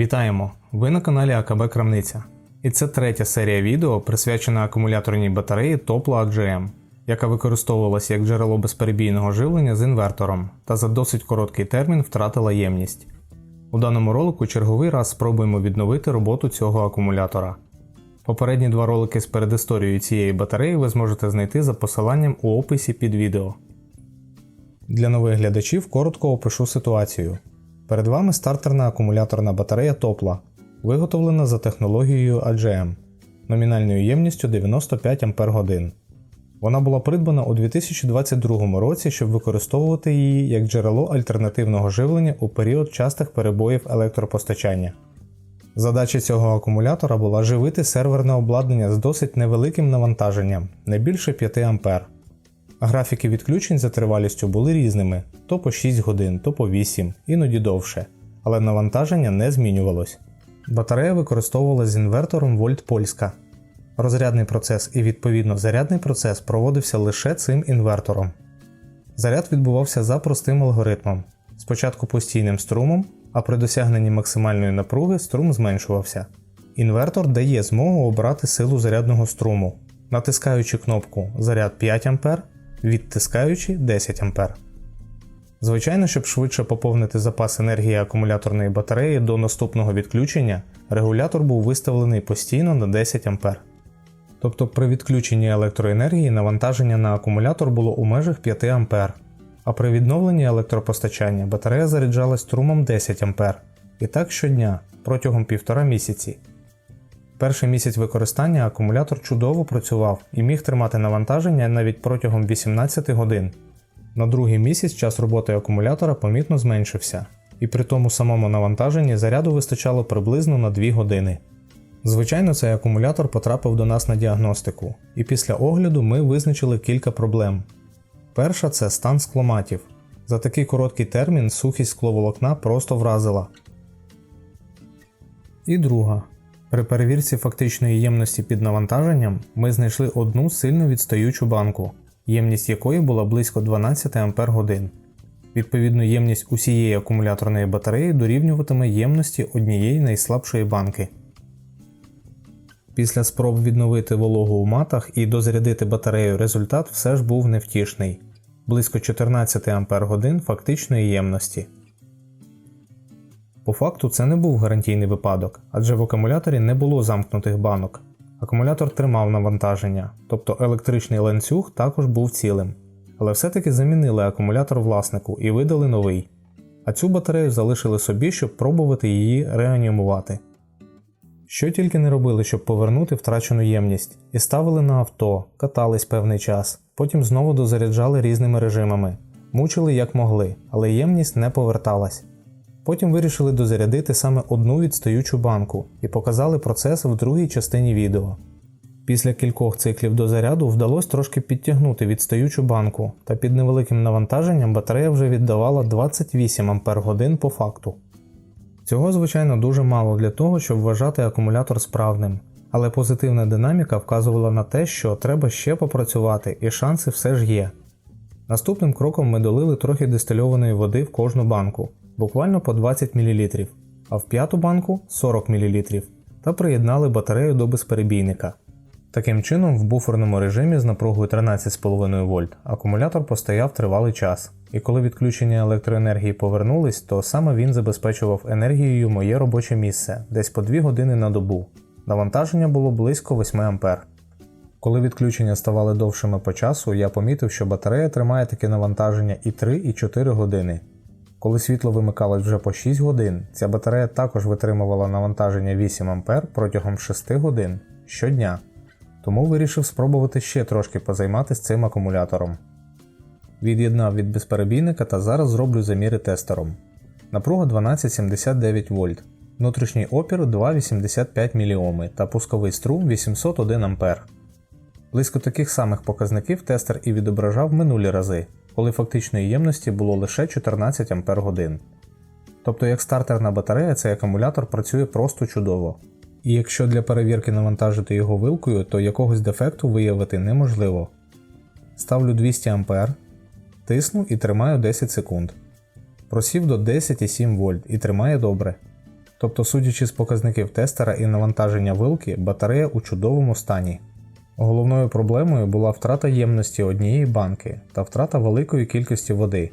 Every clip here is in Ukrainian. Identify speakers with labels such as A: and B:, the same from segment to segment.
A: Вітаємо! Ви на каналі АКБ Крамниця. І це третя серія відео, присвячена акумуляторній батареї Topla AGM, яка використовувалася як джерело безперебійного живлення з інвертором та за досить короткий термін втратила ємність. У даному ролику черговий раз спробуємо відновити роботу цього акумулятора. Попередні два ролики з передісторією цієї батареї ви зможете знайти за посиланням у описі під відео. Для нових глядачів коротко опишу ситуацію. Перед вами стартерна акумуляторна батарея Topla, виготовлена за технологією AGM номінальною ємністю 95 Ах. Вона була придбана у 2022 році, щоб використовувати її як джерело альтернативного живлення у період частих перебоїв електропостачання. Задача цього акумулятора була живити серверне обладнання з досить невеликим навантаженням, не більше 5 А. Графіки відключень за тривалістю були різними: то по 6 годин, то по 8, іноді довше, але навантаження не змінювалось. Батарея використовувалась з інвертором Вольт Польська. Розрядний процес і відповідно зарядний процес проводився лише цим інвертором. Заряд відбувався за простим алгоритмом: спочатку постійним струмом, а при досягненні максимальної напруги струм зменшувався. Інвертор дає змогу обрати силу зарядного струму, натискаючи кнопку Заряд 5 А, відтискаючи 10 А. Звичайно, щоб швидше поповнити запас енергії акумуляторної батареї до наступного відключення, регулятор був виставлений постійно на 10 А. Тобто при відключенні електроенергії навантаження на акумулятор було у межах 5 А, а при відновленні електропостачання батарея заряджалась струмом 10 А. І так щодня протягом півтора місяці. Перший місяць використання акумулятор чудово працював і міг тримати навантаження навіть протягом 18 годин. На другий місяць час роботи акумулятора помітно зменшився, і при тому самому навантаженні заряду вистачало приблизно на 2 години. Звичайно, цей акумулятор потрапив до нас на діагностику, і після огляду ми визначили кілька проблем. Перша це стан скломатів. За такий короткий термін сухість скловолокна просто вразила. І друга. При перевірці фактичної ємності під навантаженням ми знайшли одну сильно відстаючу банку, ємність якої була близько 12 Ах. Відповідно, ємність усієї акумуляторної батареї дорівнюватиме ємності однієї найслабшої банки. Після спроб відновити вологу у матах і дозарядити батарею результат все ж був невтішний близько 14 Ах фактичної ємності. По факту це не був гарантійний випадок, адже в акумуляторі не було замкнутих банок. Акумулятор тримав навантаження, тобто електричний ланцюг також був цілим. Але все-таки замінили акумулятор власнику і видали новий. А цю батарею залишили собі, щоб пробувати її реанімувати. Що тільки не робили, щоб повернути втрачену ємність, і ставили на авто, катались певний час, потім знову дозаряджали різними режимами, мучили як могли, але ємність не поверталась. Потім вирішили дозарядити саме одну відстаючу банку і показали процес в другій частині відео. Після кількох циклів дозаряду вдалося трошки підтягнути відстаючу банку, та під невеликим навантаженням батарея вже віддавала 28 Ах по факту. Цього, звичайно, дуже мало для того, щоб вважати акумулятор справним, але позитивна динаміка вказувала на те, що треба ще попрацювати і шанси все ж є. Наступним кроком ми долили трохи дистильованої води в кожну банку, буквально по 20 мл, а в п'яту банку 40 мл, та приєднали батарею до безперебійника. Таким чином, в буферному режимі з напругою 13,5 вольт акумулятор постояв тривалий час, і коли відключення електроенергії повернулись, то саме він забезпечував енергією моє робоче місце десь по 2 години на добу. Навантаження було близько 8 А. Коли відключення ставали довшими по часу, я помітив, що батарея тримає таке навантаження і 3, і 4 години. Коли світло вимикалось вже по 6 годин, ця батарея також витримувала навантаження 8 А протягом 6 годин щодня. Тому вирішив спробувати ще трошки позайматися цим акумулятором. Від'єднав від безперебійника та зараз зроблю заміри тестером. Напруга 1279 вольт, внутрішній опір 2,85 мОм та пусковий струм 801 А. Близько таких самих показників тестер і відображав минулі рази, коли фактичної ємності було лише 14 Ах. Тобто як стартерна батарея цей акумулятор працює просто чудово. І якщо для перевірки навантажити його вилкою, то якогось дефекту виявити неможливо. Ставлю 200 А, тисну і тримаю 10 секунд. Просів до 10,7 вольт і тримає добре. Тобто, судячи з показників тестера і навантаження вилки, батарея у чудовому стані. Головною проблемою була втрата ємності однієї банки та втрата великої кількості води.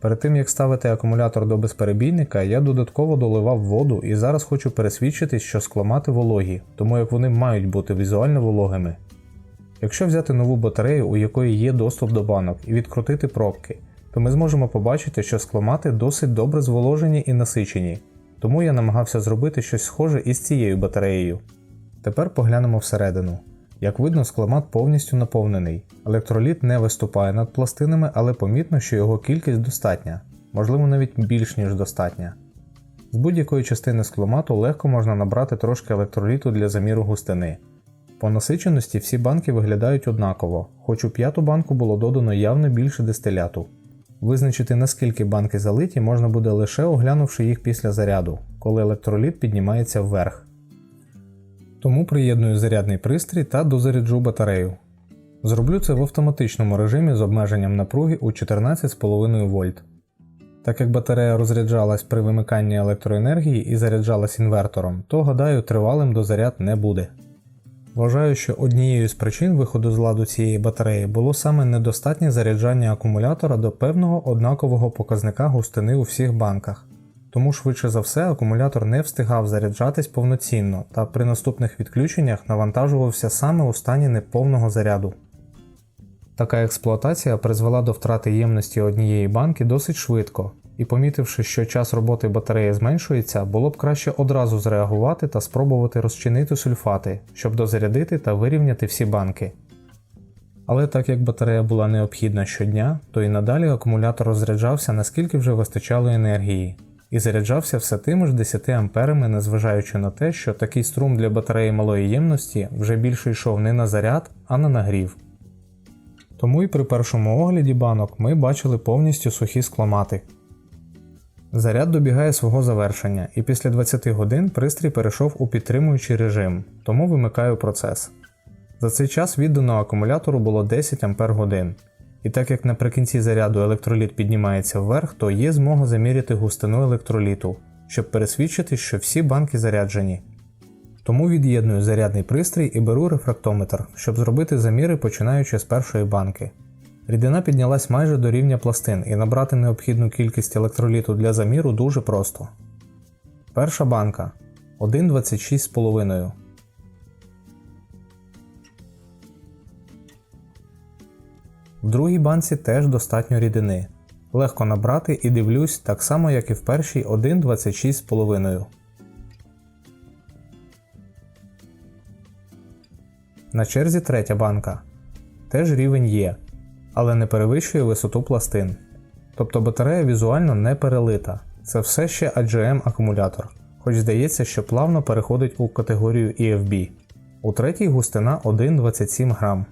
A: Перед тим як ставити акумулятор до безперебійника, я додатково доливав воду і зараз хочу пересвідчитись, що скломати вологі, тому як вони мають бути візуально вологими. Якщо взяти нову батарею, у якої є доступ до банок, і відкрутити пробки, то ми зможемо побачити, що скломати досить добре зволожені і насичені, тому я намагався зробити щось схоже із цією батареєю. Тепер поглянемо всередину. Як видно, скломат повністю наповнений. Електроліт не виступає над пластинами, але помітно, що його кількість достатня, можливо навіть більш ніж достатня. З будь-якої частини скломату легко можна набрати трошки електроліту для заміру густини. По насиченості всі банки виглядають однаково, хоч у п'яту банку було додано явно більше дистиляту. Визначити наскільки банки залиті можна буде лише оглянувши їх після заряду, коли електроліт піднімається вверх. Тому приєдную зарядний пристрій та дозаряджу батарею. Зроблю це в автоматичному режимі з обмеженням напруги у 14,5 вольт. Так як батарея розряджалась при вимиканні електроенергії і заряджалась інвертором, то гадаю, тривалим дозаряд не буде. Вважаю, що однією з причин виходу з ладу цієї батареї було саме недостатнє заряджання акумулятора до певного однакового показника густини у всіх банках. Тому швидше за все акумулятор не встигав заряджатись повноцінно та при наступних відключеннях навантажувався саме у стані неповного заряду. Така експлуатація призвела до втрати ємності однієї банки досить швидко, і помітивши, що час роботи батареї зменшується, було б краще одразу зреагувати та спробувати розчинити сульфати, щоб дозарядити та вирівняти всі банки. Але так як батарея була необхідна щодня, то і надалі акумулятор розряджався наскільки вже вистачало енергії, і заряджався все тими ж 10 амперами, незважаючи на те, що такий струм для батареї малої ємності вже більше йшов не на заряд, а на нагрів. Тому і при першому огляді банок ми бачили повністю сухі скломати. Заряд добігає свого завершення, і після 20 годин пристрій перейшов у підтримуючий режим, тому вимикаю процес. За цей час віддано акумулятору було 10 Ампер годин. І так як наприкінці заряду електроліт піднімається вверх, то є змога заміряти густину електроліту, щоб пересвідчити, що всі банки заряджені. Тому від'єдную зарядний пристрій і беру рефрактометр, щоб зробити заміри починаючи з першої банки. Рідина піднялась майже до рівня пластин і набрати необхідну кількість електроліту для заміру дуже просто. Перша банка 1,26,5. В другій банці теж достатньо рідини. Легко набрати і дивлюсь так само, як і в першій 1,26,5. На черзі третя банка. Теж рівень є, але не перевищує висоту пластин. Тобто батарея візуально не перелита. Це все ще AGM акумулятор, хоч здається, що плавно переходить у категорію EFB. У третій густина 1,27 грам.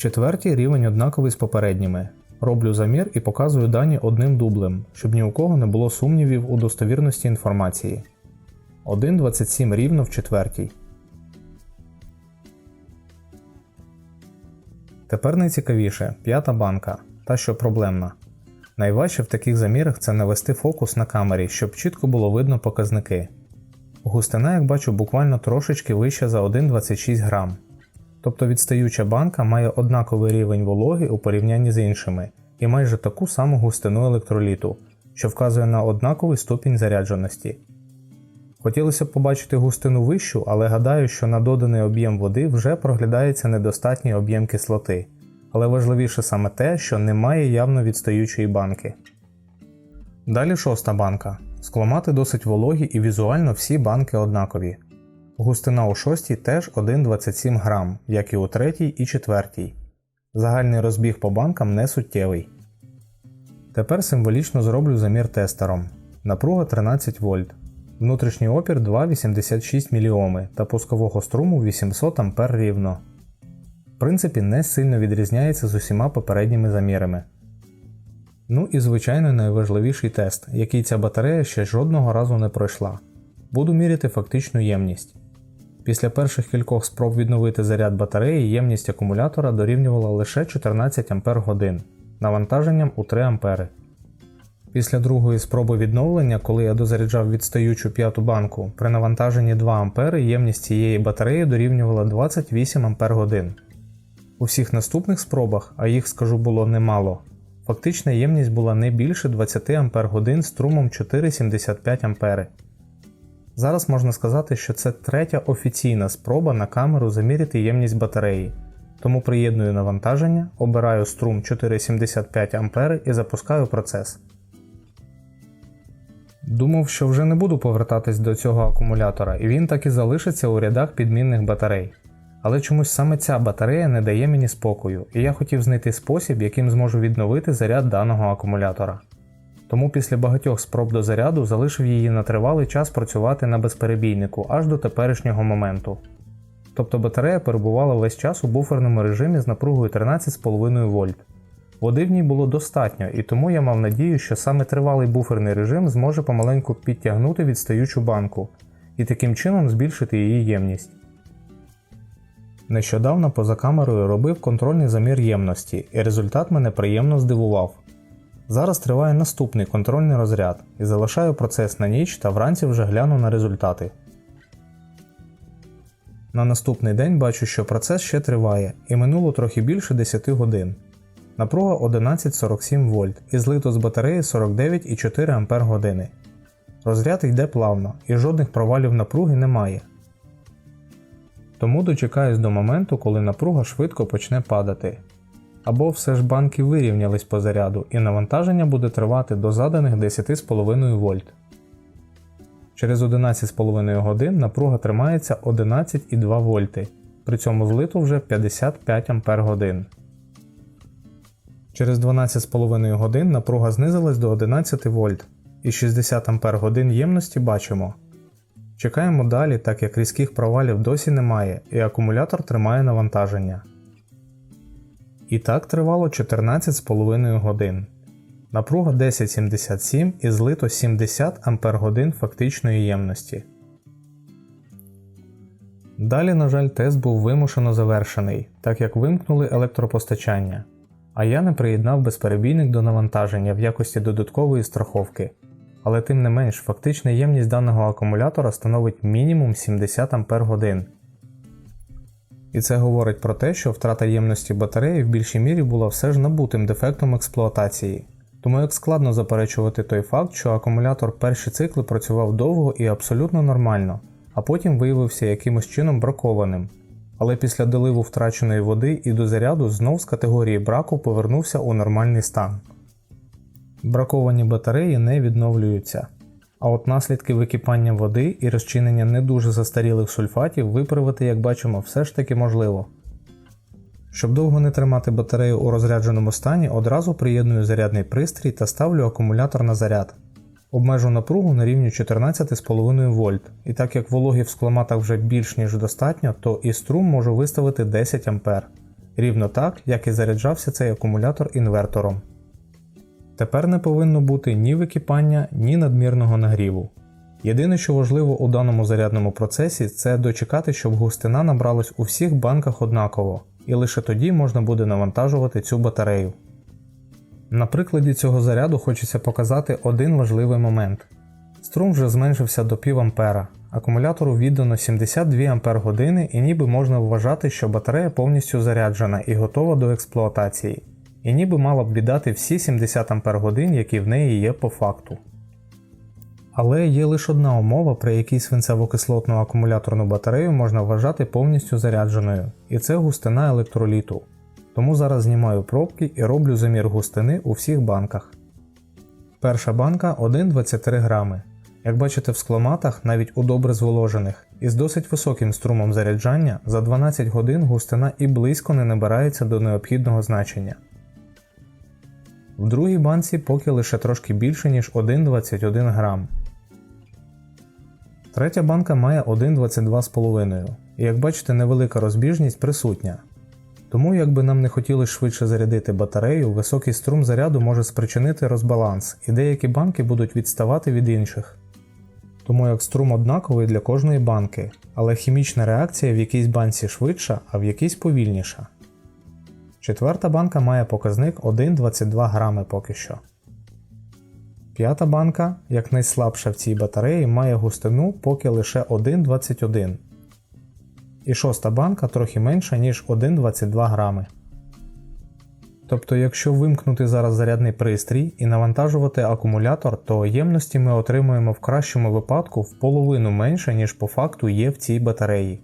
A: Четвертій рівень однаковий з попередніми. Роблю замір і показую дані одним дублем, щоб ні у кого не було сумнівів у достовірності інформації. 1,27 рівно в четвертій. Тепер найцікавіше п'ята банка, та що проблемна. Найважче в таких замірах це навести фокус на камері, щоб чітко було видно показники. Густина, як бачу, буквально трошечки вища за 1,26 грам. Тобто відстаюча банка має однаковий рівень вологи у порівнянні з іншими і майже таку саму густину електроліту, що вказує на однаковий ступінь зарядженості. Хотілося б побачити густину вищу, але гадаю, що на доданий об'єм води вже проглядається недостатній об'єм кислоти, але важливіше саме те, що немає явно відстаючої банки. Далі шоста банка. Скломати досить вологі і візуально всі банки однакові. Густина у шостій теж 1,27 грам, як і у третій і четвертій. Загальний розбіг по банкам не суттєвий. Тепер символічно зроблю замір тестером. Напруга 13 вольт. Внутрішній опір 2,86 мОм та пускового струму 800 А рівно. В принципі, не сильно відрізняється з усіма попередніми замірами. Ну і звичайно найважливіший тест, який ця батарея ще жодного разу не пройшла. Буду міряти фактичну ємність. Після перших кількох спроб відновити заряд батареї ємність акумулятора дорівнювала лише 14 Ах навантаженням у 3 А. Після другої спроби відновлення, коли я дозаряджав відстаючу п'яту банку, при навантаженні 2 А ємність цієї батареї дорівнювала 28 Ах. У всіх наступних спробах, а їх скажу було немало, фактична ємність була не більше 20 Ах струмом 4,75 А. Зараз можна сказати, що це третя офіційна спроба на камеру заміряти ємність батареї. Тому приєдную навантаження, обираю струм 4,75 А і запускаю процес. Думав, що вже не буду повертатись до цього акумулятора, і він так і залишиться у рядах підмінних батарей. Але чомусь саме ця батарея не дає мені спокою, і я хотів знайти спосіб, яким зможу відновити заряд даного акумулятора. Тому після багатьох спроб до заряду залишив її на тривалий час працювати на безперебійнику аж до теперішнього моменту. Тобто батарея перебувала весь час у буферному режимі з напругою 13,5 вольт. Води в ній було достатньо, і тому я мав надію, що саме тривалий буферний режим зможе помаленьку підтягнути відстаючу банку і таким чином збільшити її ємність. Нещодавно поза камерою робив контрольний замір ємності, і результат мене приємно здивував. Зараз триває наступний контрольний розряд і залишаю процес на ніч та вранці вже гляну на результати. На наступний день бачу, що процес ще триває і минуло трохи більше 10 годин. Напруга 1147 вольт і злито з батареї 49,4 Ампер години. Розряд йде плавно і жодних провалів напруги немає. Тому дочекаюсь до моменту, коли напруга швидко почне падати. Або все ж банки вирівнялись по заряду і навантаження буде тривати до заданих 10,5 вольт. Через 11,5 годин напруга тримається 11,2 вольти, при цьому злито вже 55 Ампер годин. Через 12,5 годин напруга знизилась до 11 вольт і 60 Ампер годин ємності бачимо. Чекаємо далі, так як різких провалів досі немає, і акумулятор тримає навантаження. І так тривало 14,5 годин. Напруга 1077 і злито 70 Ампер годин фактичної ємності. Далі, на жаль, тест був вимушено завершений, так як вимкнули електропостачання, а я не приєднав безперебійник до навантаження в якості додаткової страховки. Але тим не менш, фактична ємність даного акумулятора становить мінімум 70 Ампер годин. І це говорить про те, що втрата ємності батареї в більшій мірі була все ж набутим дефектом експлуатації. Тому як складно заперечувати той факт, що акумулятор перші цикли працював довго і абсолютно нормально, а потім виявився якимось чином бракованим. Але після доливу втраченої води і до заряду знов з категорії браку повернувся у нормальний стан. Браковані батареї не відновлюються. А от наслідки википання води і розчинення не дуже застарілих сульфатів виправити, як бачимо, все ж таки можливо. Щоб довго не тримати батарею у розрядженому стані, одразу приєдную зарядний пристрій та ставлю акумулятор на заряд. Обмежу напругу на рівні 14,5 вольт, і так як вологі в скломатах вже більш ніж достатньо, то і струм можу виставити 10 А, рівно так, як і заряджався цей акумулятор інвертором. Тепер не повинно бути ні википання, ні надмірного нагріву. Єдине, що важливо у даному зарядному процесі, це дочекати, щоб густина набралась у всіх банках однаково, і лише тоді можна буде навантажувати цю батарею. На прикладі цього заряду хочеться показати один важливий момент. Струм вже зменшився до пів ампера, акумулятору віддано 72 Ампер години і ніби можна вважати, що батарея повністю заряджена і готова до експлуатації і ніби мала б віддати всі 70 Ампер годин, які в неї є по факту. Але є лише одна умова, при якій свинцево-кислотну акумуляторну батарею можна вважати повністю зарядженою, і це густина електроліту. Тому зараз знімаю пробки і роблю замір густини у всіх банках. Перша банка 1,23 грами. Як бачите в скломатах, навіть у добре зволожених, із досить високим струмом заряджання за 12 годин густина і близько не набирається до необхідного значення. В другій банці поки лише трошки більше, ніж 1,21 грам. Третя банка має 1,22,5 і як бачите, невелика розбіжність присутня. Тому, якби нам не хотілося швидше зарядити батарею, високий струм заряду може спричинити розбаланс, і деякі банки будуть відставати від інших. Тому як струм однаковий для кожної банки, але хімічна реакція в якійсь банці швидша, а в якійсь повільніша. Четверта банка має показник 1,22 грами поки що. П'ята банка, як найслабша в цій батареї, має густину поки лише 1,21. І шоста банка трохи менша, ніж 1,22 грами. Тобто, якщо вимкнути зараз зарядний пристрій і навантажувати акумулятор, то ємності ми отримуємо в кращому випадку в половину менше, ніж по факту є в цій батареї.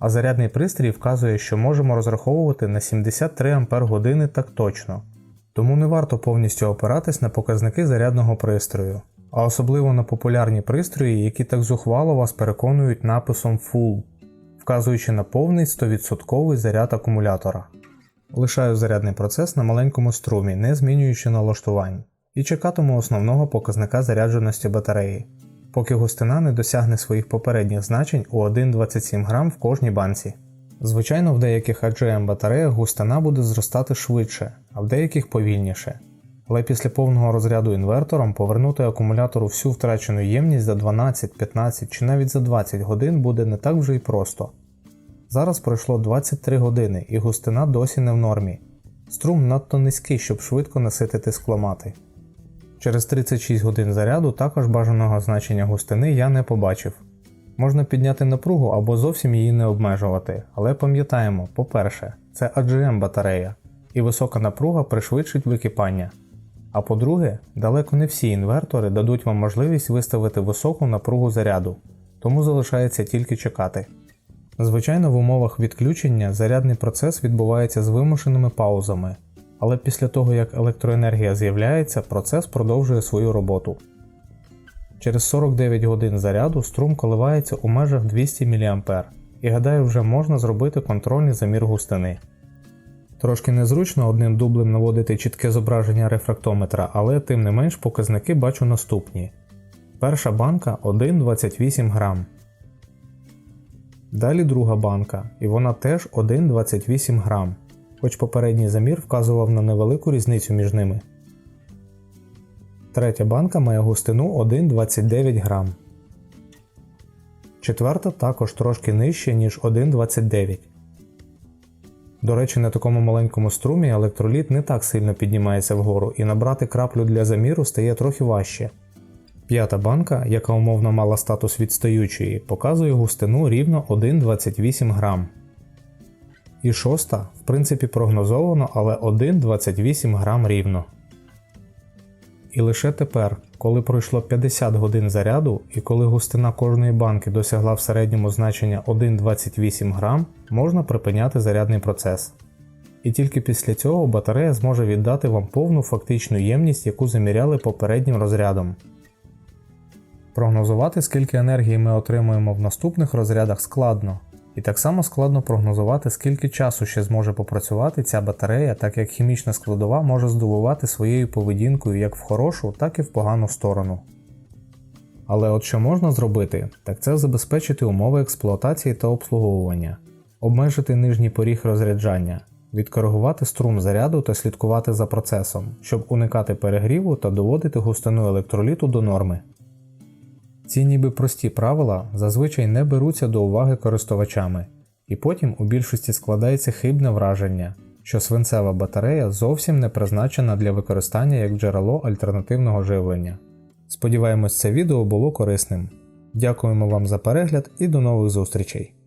A: А зарядний пристрій вказує, що можемо розраховувати на 73 Ах так точно. Тому не варто повністю опиратись на показники зарядного пристрою, а особливо на популярні пристрої, які так зухвало вас переконують написом Full, вказуючи на повний 100% заряд акумулятора. Лишаю зарядний процес на маленькому струмі, не змінюючи налаштувань, і чекатиму основного показника зарядженості батареї, поки густина не досягне своїх попередніх значень у 1,27 г в кожній банці. Звичайно, в деяких AGM батареях густина буде зростати швидше, а в деяких повільніше. Але після повного розряду інвертором повернути акумулятору всю втрачену ємність за 12, 15 чи навіть за 20 годин буде не так вже й просто. Зараз пройшло 23 години і густина досі не в нормі. Струм надто низький, щоб швидко наситити скломати. Через 36 годин заряду також бажаного значення густини я не побачив. Можна підняти напругу або зовсім її не обмежувати, але пам'ятаємо, по-перше, це AGM батарея, і висока напруга пришвидшить википання. А по-друге, далеко не всі інвертори дадуть вам можливість виставити високу напругу заряду, тому залишається тільки чекати. Звичайно, в умовах відключення зарядний процес відбувається з вимушеними паузами, але після того як електроенергія з'являється, процес продовжує свою роботу. Через 49 годин заряду струм коливається у межах 200 мА, і гадаю, вже можна зробити контрольний замір густини. Трошки незручно одним дублем наводити чітке зображення рефрактометра, але тим не менш показники бачу наступні. Перша банка 1,28 грам. Далі друга банка, і вона теж 1,28 грам, хоч попередній замір вказував на невелику різницю між ними. Третя банка має густину 1,29 грам. Четверта також трошки нижче, ніж 1,29. До речі, на такому маленькому струмі електроліт не так сильно піднімається вгору і набрати краплю для заміру стає трохи важче. П'ята банка, яка умовно мала статус відстаючої, показує густину рівно 1,28 грам. І шоста, в принципі, прогнозовано, але 1,28 грам рівно. І лише тепер, коли пройшло 50 годин заряду і коли густина кожної банки досягла в середньому значення 1,28 грам, можна припиняти зарядний процес. І тільки після цього батарея зможе віддати вам повну фактичну ємність, яку заміряли попереднім розрядом. Прогнозувати, скільки енергії ми отримуємо в наступних розрядах складно, і так само складно прогнозувати, скільки часу ще зможе попрацювати ця батарея, так як хімічна складова може здивувати своєю поведінкою як в хорошу, так і в погану сторону. Але от що можна зробити, так це забезпечити умови експлуатації та обслуговування, обмежити нижній поріг розряджання, відкоригувати струм заряду та слідкувати за процесом, щоб уникати перегріву та доводити густину електроліту до норми. Ці ніби прості правила зазвичай не беруться до уваги користувачами, і потім у більшості складається хибне враження, що свинцева батарея зовсім не призначена для використання як джерело альтернативного живлення. Сподіваємось, це відео було корисним. Дякуємо вам за перегляд і до нових зустрічей!